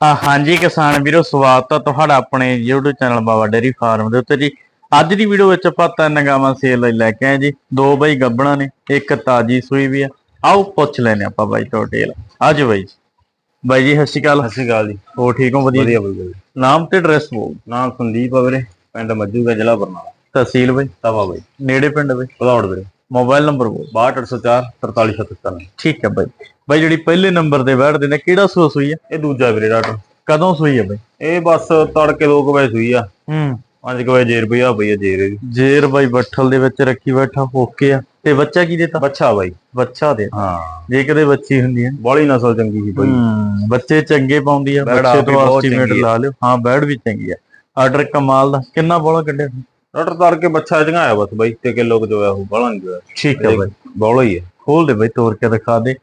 ਆ ਹਾਂਜੀ ਕਿਸਾਨ ਵੀਰੋ ਸਵਾਗਤ ਹੈ ਤੁਹਾਡਾ ਆਪਣੇ YouTube channel Baba dairy farm ਦੇ ਉੱਤੇ ਜੀ। ਅੱਜ ਦੀ ਵੀਡੀਓ ਵਿੱਚ ਆਪਾਂ ਤਿੰਨ ਗਾਵਾਂ ਸੇਲ ਲਈ ਲੈ ਕੇ ਆਏ ਜੀ। ਦੋ ਬਾਈ ਗੱਬਣਾ ਨੇ ਇੱਕ ਤਾਜੀ ਸੂਈ ਵੀ ਆ। ਆਓ ਪੁੱਛ ਲੈਨੇ ਆਪਾਂ ਬਾਈ ਤੋਂ ਡਿਟੇਲ ਆਜੋ ਬਾਈ ਜੀ। ਬਾਈ ਜੀ ਸਤਿ ਸ਼੍ਰੀ ਅਕਾਲ। ਸਤਿ ਸ਼੍ਰੀ ਅਕਾਲ ਜੀ। ਹੋ ਠੀਕ ਹੋ? ਵਧੀਆ। ਵਧੀਆ ਬਈ ਨਾਮ ਤੇ ਐਡਰੈਸ ਬੋਲ। ਨਾਮ ਸੰਦੀਪ ਆ ਵੀਰੇ ਪਿੰਡ ਮੱਜੂਗਾ ਜ਼ਿਲ੍ਹਾ ਬਰਨਾਲਾ। ਤਹਿਸੀਲ ਬਾਈ। ਤਵਾ ਬਈ। ਨੇੜੇ ਪਿੰਡ ਬਾਈ। ਭਦੌੜ ਵੀਰੇ। ਮੋਬਾਈਲ ਨੰਬਰ ਬੋਲ 62804 4377 ਠੀਕ ਹੈ ਬਾਈ। ਬਾਈ ਜਿਹੜੀ ਪਹਿਲੇ ਨੰਬਰ ਤੇ ਬੈਠਦੇ ਨੇ ਕਿਹੜਾ ਸੂਆ ਸੂਈ ਆ? ਇਹ ਦੂਜਾ ਵੀਰੇ ਡਾਕਟਰ ਕਦੋਂ ਸੂਈ ਆ ਬਾਈ? ਇਹ ਬਸ ਤੜਕੇ 2 ਵਜੇ ਸੂਈ ਆ। ਹੂੰ। 5 ਵਜੇ ਜੇਰ ਪਈ ਆ ਜੇਰ ਜੇਰ ਬਾਈ ਬੱਠਲ ਦੇ ਵਿੱਚ ਰੱਖੀ ਬੈਠਾ ਓਕੇ ਆ। ਤੇ ਬੱਚਾ ਕੀ ਦੇਤਾ? ਬੱਚਾ ਬਾਈ। ਬੱਚਾ ਦੇ ਹਾਂ। ਜੇ ਕਦੇ ਬੱਚੀ ਹੁੰਦੀ ਹੈ ਬੜੀ ਨਸਲ ਚੰਗੀ ਸੀ ਬਾਈ। ਹੂੰ। ਬੱਚੇ ਚੰਗੇ ਪਾਉਂਦੀ ਆ ਬੱਚੇ ਤੋਂ ਐਸਟੀਮੇਟ। ਲਾ ਲਿਓ। ਹਾਂ ਬੈੜ ਵੀ ਚੰਗੀ ਆ। ਆਰਡਰ ਕਮਾਲ ਦਾ। ਕਿੰਨਾ ਬੋਲਾ ਕੱਢਿਆ ਡਾਕਟਰ ਤੜਕੇ ਬੱਚਾ ਚੰਗਾਇਆ ਬਸ ਬਾਈ ਤੇ ਕਿਲੋ ਕੁ ਜੋਇਆ ਬੜਾ ਨਹੀਂ ਜੋਇਆ ਠੀਕ ਹੈ ਬਾਈ। ਬੋਲਾ ਹੀ ਹੈ ਖੋਲ ਦੇ ਬਾਈ ਤੋੜ ਕੇ ਦਿਖਾ ਦੇ।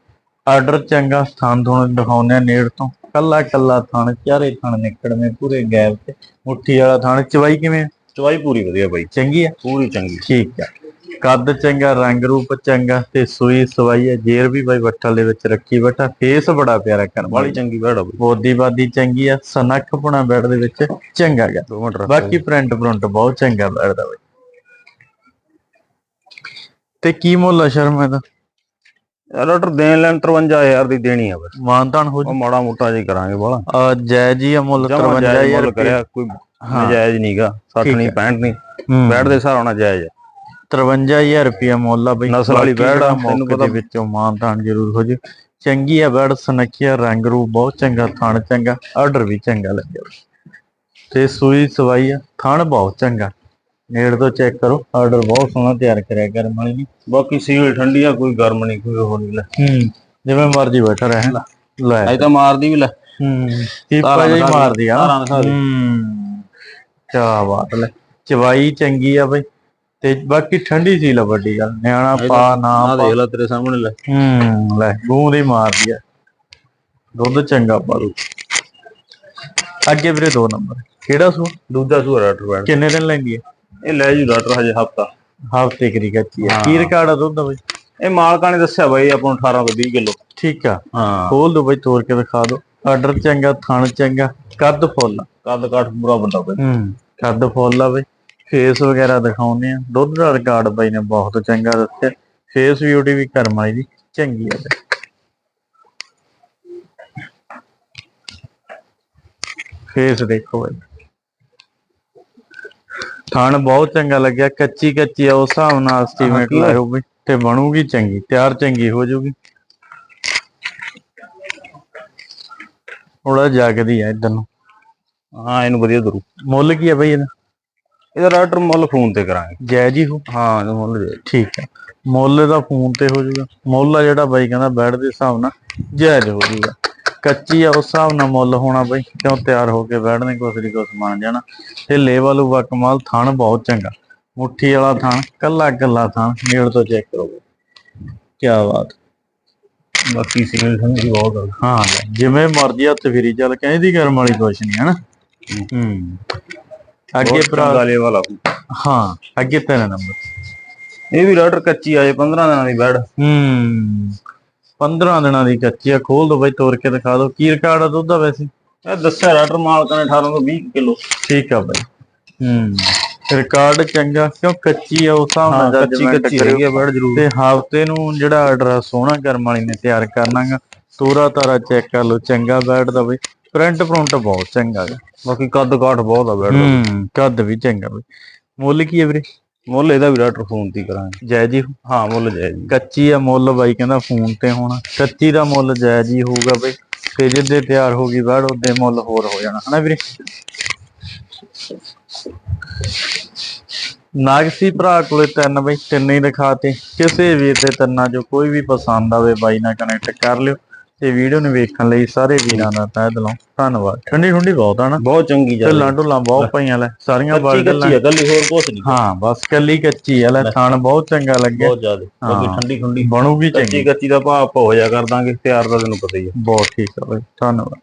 ਆਰਡਰ ਚੰਗਾ ਸਥਾਨ ਤੋਂ ਦਿਖਾਉਂਦੇ ਆ ਨੇੜ ਤੋਂ। ਕੱਲਾ ਕੱਲਾ ਥਣ ਚਾਰੇ ਥਣ ਨਿਕੜਵੇਂ ਪੂਰੇ ਗੈਪ ਤੇ। ਮੁੱਠੀ ਵਾਲਾ ਥਣ ਚਵਾਈ ਕਿਵੇਂ? ਚਵਾਈ ਪੂਰੀ ਵਧੀਆ ਬਾਈ। ਚੰਗੀ ਆ? ਪੂਰੀ ਚੰਗੀ। ਠੀਕ ਆ। ਕੱਦ ਚੰਗਾ ਰੰਗ ਰੂਪ ਚੰਗਾ ਤੇ ਸੂਈ ਸਵਾਈ ਹੈ। ਜੇਰ ਵੀ ਬਾਈ ਬੱਠਲ ਦੇ ਵਿੱਚ ਰੱਖੀ ਬੈਠਾ। ਫੇਸ ਬੜਾ ਪਿਆਰਾ ਕਰ ਬੜੀ ਚੰਗੀ ਬੈੜ ਆ ਬਾਈ। ਬੋਦੀ ਬਾਦੀ ਚੰਗੀ ਆ। ਸਨੱਖ ਪੁਣਾ ਬੈਡ ਦੇ ਵਿੱਚ ਚੰਗਾ ਗਾ। ਬਾਕੀ ਪ੍ਰਿੰਟ ਪ੍ਰਿੰਟ ਬਹੁਤ ਚੰਗਾ ਬੈਠਦਾ ਬਾਈ। ਤੇ ਕੀ ਮੁੱਲ ਆ ਸ਼ਰਮਾ ਦਾ ਯਾਰ ਡਾਕਟਰ ਦੇਣ ਲੈਣ 53000 ਦੀ ਦੇਣੀ ਆ ਬਸ। ਮਾਨਤਾਨ ਹੋ ਉਹ ਮਾੜਾ ਮੋਟਾ ਹੀ ਕਰਾਂਗੇ ਬੋਲਾ। ਆ ਜੈ ਜੀ ਆ ਮੁੱਲ ਜਮਾ ਜਾਇਜ਼ 53000 ਮੁੱਲ ਰੁਪਏ। ਕਰਿਆ ਕੋਈ ਨਜਾਇਜ਼ ਨਹੀਂਗਾ 60 ਨਹੀਂ 65 ਨਹੀਂ। ਬੈਠ ਦੇ ਹਿਸਾਬ ਨਾਲ ਜਾਇਜ਼ ਆ। 53000 ਰੁਪਏ ਮੁੱਲ ਬਈ। ਨਸਲ ਵਾਲੀ ਬੈੜ ਆ, ਤੈਨੂੰ ਮੌਕੇ ਦੇ ਪਤਾ- ਵਿੱਚੋਂ ਮਾਨਤਾਨ ਜ਼ਰੂਰ ਹੋ ਜੇ। ਚੰਗੀ ਆ ਬੈੜ ਸਨੱਖੀਆ ਰੰਗ ਰੂਪ ਬਹੁਤ ਚੰਗਾ ਥਣ ਚੰਗਾ ਆਰਡਰ ਵੀ ਚੰਗਾ ਲੱਗਿਆ ਤੇ ਸੂਈ ਸਵਾਈ ਆ ਥਣ ਬਹੁਤ ਚੰਗਾ। ਨੇੜ ਤੋਂ ਚੈੱਕ ਕਰੋ ਆਰਡਰ ਬਹੁਤ ਸੋਹਣਾ ਤਿਆਰ ਕਰਿਆ ਕਰ ਮਾਲੀ ਨੇ। ਬਾਕੀ ਸੀਲ ਠੰਡੀ ਆ ਕੋਈ ਗਰਮ ਨਹੀਂ ਕੋਈ ਉਹ ਨਹੀਂ ਲੈ। ਹੂੰ ਜਿਵੇਂ ਮਰਜ਼ੀ ਬੈਠਾ ਰਹੇ ਲੈ। ਅਜੇ ਤਾਂ ਮਾਰਦੀ ਵੀ ਲੈ। ਹੂੰ ਦਿਖਾ ਦੇ, ਮਾਰਦੀ ਆ। ਹੂੰ ਕਿਆ ਬਾਤ ਲੈ। ਚਵਾਈ ਚੰਗੀ ਆ ਬਈ। ਤੇ ਬਾਕੀ ਠੰਡੀ ਸੀ ਲਾ ਵੱਡੀ ਗੱਲ ਨਿਆਣਾ ਪਾ ਨਾ ਆ ਪਾ। ਦੇਖ ਲੈ ਤੇਰੇ ਸਾਹਮਣੇ ਲੈ। ਹੂੰ ਲੈ ਗੂੰਦ ਹੀ ਮਾਰਦੀ ਆ। ਦੁੱਧ ਚੰਗਾ ਪਾਲੂ ਅੱਗੇ ਵੀਰੇ ਦੋ ਨੰਬਰ। ਕਿਹੜਾ ਸੂ ਦੂਜਾ ਸੂਆ ਡਾਕਟਰ ਬੈਠ ਕਿੰਨੇ ਦਿਨ ਲੈਂਦੀ ਹੈ ਇਹ ਲੈ ਜੂ ਡਾਕਟਰ ਹਜੇ ਹਫਤਾ। ਹਫ਼ਤੇ ਕਰੀ ਕੱਚੀ ਆ। ਕੀ ਰਿਕਾਰਡ ਆ ਦੁੱਧ ਦਾ ਬਈ? ਇਹ ਮਾਲਕਾਂ ਨੇ ਦੱਸਿਆ ਬਾਈ ਆਪਾਂ ਨੂੰ 18 ਤੋਂ 20 ਕਿਲੋ। ਠੀਕ ਆ। ਹਾਂ। ਖੋਲ ਦੋ ਬਈ ਤੋੜ ਕੇ ਦਿਖਾ ਦੋ ਆਰਡਰ ਚੰਗਾ ਥਣ ਚੰਗਾ ਕੱਦ ਫੁੱਲ। ਕੱਦ ਕਾਠ ਪੂਰਾ ਵੱਡਾ ਬਾਈ। ਹੂੰ ਕੱਦ ਫੁੱਲ ਆ ਬਈ। ਫੇਸ ਵਗੈਰਾ ਦਿਖਾਉਂਦੇ ਆ ਦੁੱਧ ਦਾ ਰਿਕਾਰਡ ਬਾਈ ਨੇ ਬਹੁਤ ਚੰਗਾ ਦੱਸਿਆ। ਫੇਸ ਬਿਊਟੀ ਵੀ ਕਰਮ ਵਾਲੀ ਦੀ ਚੰਗੀ ਆ। ਫੇਸ ਦੇਖੋ ਬਾਈ। ਥਣ ਬਹੁਤ ਚੰਗਾ ਲੱਗਿਆ ਕੱਚੀ ਕੱਚੀ ਆ ਉਸ ਹਿਸਾਬ ਨਾਲ ਐਸਟੀਮੇਟ? ਲਾਇਓ ਬਈ। ਤੇ ਬਣੂਗੀ ਚੰਗੀ ਤਿਆਰ ਚੰਗੀ ਹੋ ਜਾਊਗੀ। ਥੋੜਾ ਜਾਗਦੀ ਆ ਇਧਰ ਨੂੰ। ਹਾਂ ਇਹਨੂੰ ਵਧੀਆ ਦਰੂ। ਮੁੱਲ ਕੀ ਆ ਬਈ ਇਹਦਾ? ਇਹਦਾ ਡਾਕਟਰ ਮੁੱਲ ਫੋਨ ਤੇ ਕਰਾਂਗੇ। ਜਾਇਜ਼ ਹੀ ਹੋ ਹਾਂ ਇਹਦਾ ਮੁੱਲ ਜਾਇਜ਼। ਠੀਕ ਹੈ। ਮੁੱਲ ਦਾ ਫੋਨ ਤੇ ਹੋ ਜਾਊਗਾ। ਮੁੱਲ ਆ ਜਿਹੜਾ ਬਾਈ ਕਹਿੰਦਾ ਬੈਡ ਦੇ ਹਿਸਾਬ ਨਾਲ ਜਾਇਜ਼ ਹੋ ਜਾਊਗਾ। ਕੱਚੀ ਆ ਉਸ ਹਿਸਾਬ ਨਾਲ ਮੁੱਲ ਹੋਣਾ ਬਾਈ ਕਿਉਂ ਤਿਆਰ ਹੋ ਕੇ ਬੈਠਨੇ ਕੁਛ ਦੀ ਕੁਛ ਬਣ ਜਾਣਾ। ਤੇ ਲੇਵਲ ਉਵਾ ਕਮਾਲ ਥਣ ਬਹੁਤ ਚੰਗਾ। ਮੁੱਠੀ ਵਾਲਾ ਥਣ ਕੱਲਾ ਕੱਲਾ ਥਣ ਨੇੜ ਤੋਂ ਚੈੱਕ ਕਰੋ ਕੀ ਬਾਤ। ਬਾਕੀ ਸੀਲ ਠੰਡੀ ਬਹੁਤ ਹਾਂ ਜਿਵੇਂ ਮਰਜ਼ੀ ਹੱਥ ਫੇਰੀ ਚੱਲ ਕਹਿੰਦੀ ਕਰਮ ਵਾਲੀ ਕੁਛ ਨਹੀਂ ਹਨਾ ਹੂੰ। ਅੱਗੇ ਭਰਾ ਚੰਗਾ ਲੈਵਲ ਆ ਹਾਂ ਅੱਗੇ ਤੇਰਾ ਨੰਬਰ ਇਹ ਵੀ ਡਾਕਟਰ ਕੱਚੀ ਆਏ 15 ਦਿਨਾਂ ਦੀ ਬੈੜ ਹੂੰ 15 ਦਿਨਾਂ ਦੀ ਕੱਚੀ ਆ ਖੋਲ ਦੋ ਬਈ ਤੋੜ ਕੇ ਦਿਖਾ ਦੋ। ਕੀ ਰਿਕਾਰਡ ਆ ਦੁੱਧ ਦਾ ਵੈਸੇ? ਇਹ ਦੱਸਿਆ ਡਾਕਟਰ ਮਾਲਕਾਂ ਨੇ 18 ਤੋਂ 20 ਕਿਲੋ। ਠੀਕ ਆ ਬਈ। ਹੂੰ ਰਿਕਾਰਡ ਚੰਗਾ ਕਿਉਂ ਕੱਚੀ ਆ ਉਸ ਹਾਂ ਕੱਚੀ ਕੱਚੀ। ਹੈਗੀ ਆ ਬੈੜ ਜ਼ਰੂਰ। ਤੇ ਹਫ਼ਤੇ ਨੂੰ ਜਿਹੜਾ ਆਰਡਰ ਆ ਸੋਹਣਾ ਕਰਮ ਵਾਲੀ ਨੇ ਤਿਆਰ ਕਰਨਾਗਾ ਤੋਰਾ ਤਾਰਾ ਚੈੱਕ ਕਰ ਲਓ ਚੰਗਾ ਬੈਠਦਾ ਬਈ। ਪ੍ਰਿੰਟ ਪ੍ਰਿੰਟ ਬਹੁਤ ਚੰਗਾ ਗਾ ਬਾਕੀ ਕੱਦ ਕਾਠ ਬਹੁਤ ਆ ਹੂੰ। ਕੱਦ ਵੀ ਚੰਗਾ ਬਈ। ਮੁੱਲ ਕੀ ਹੈ ਵੀਰੇ? ਮੁੱਲ ਇਹਦਾ ਵੀ ਡਾਕਟਰ ਫੋਨ ਤੇ ਹੀ ਕਰਾਂਗੇ। ਜਾਇਜ਼ ਹੀ? ਹਾਂ ਮੁੱਲ ਜਾਇਜ਼ ਜੀ। ਕੱਚੀ ਆ ਮੁੱਲ ਬਾਈ ਕਹਿੰਦਾ ਫੋਨ ਤੇ ਹੋਣਾ। ਕੱਚੀ ਦਾ ਮੁੱਲ ਜਾਇਜ਼ ਹੀ ਹੋਊਗਾ ਬਈ। ਤੇ ਜਿੱਦੇ ਤਿਆਰ ਹੋ ਗਈ ਬਾੜ ਉਹਦੇ ਮੁੱਲ ਹੋਰ ਹੋ ਜਾਣਾ। ਹਨਾ ਵੀਰੇ? ਨਾਗਸੀ ਭਰਾ ਕੋਲੇ ਤਿੰਨ ਬਈ ਤਿੰਨ ਹੀ ਦਿਖਾਤੇ ਕਿਸੇ ਵੀਰ ਦੇ ਤਿੰਨਾਂ ਚੋਂ ਕੋਈ ਵੀ ਪਸੰਦ ਆਵੇ ਬਾਈ ਨਾਲ ਕਨੈਕਟ ਕਰ ਲਿਓ। ਤੇ ਵੀਡੀਓ ਨੂੰ ਵੇਖਣ ਲਈ ਸਾਰੇ ਵੀਰਾਂ ਦਾ ਤਹਿ ਦਿਲੋਂ ਧੰਨਵਾਦ। ਠੰਡੀ ਠੰਡੀ ਬਹੁਤ ਆ ਨਾ। ਬਹੁਤ ਚੰਗੀ ਜਾ ਢਿੱਲਾਂ ਢੁੱਲਾਂ ਬਹੁਤ ਪਈਆਂ ਲੈ ਸਾਰੀਆਂ ਕੱਚੀ ਬਲਡ ਕੱਚੀ ਗੱਲੀ ਹੋਰ ਕੁਛ ਨਹੀਂ। ਹਾਂ ਬਸ ਕੱਲੀ ਕੱਚੀ ਆ ਲੈ ਥਣ ਬਹੁਤ ਚੰਗਾ ਲੱਗਿਆ। ਬਹੁਤ ਜ਼ਿਆਦਾ। ਹਾਂ। ਠੰਡੀ ਠੰਡੀ। ਬਣੂਗੀ ਚੰਗੀ। ਕੱਚੀ ਕੱਚੀ ਦਾ ਭਾਅ ਆਪਾਂ ਹੋ ਜਾ ਕਰ ਦਾਂਗੇ ਤਿਆਰ ਦਾ ਤੈਨੂੰ ਪਤਾ ਹੀ ਆ। ਬਹੁਤ ਠੀਕ ਆ ਬਈ ਧੰਨਵਾਦ।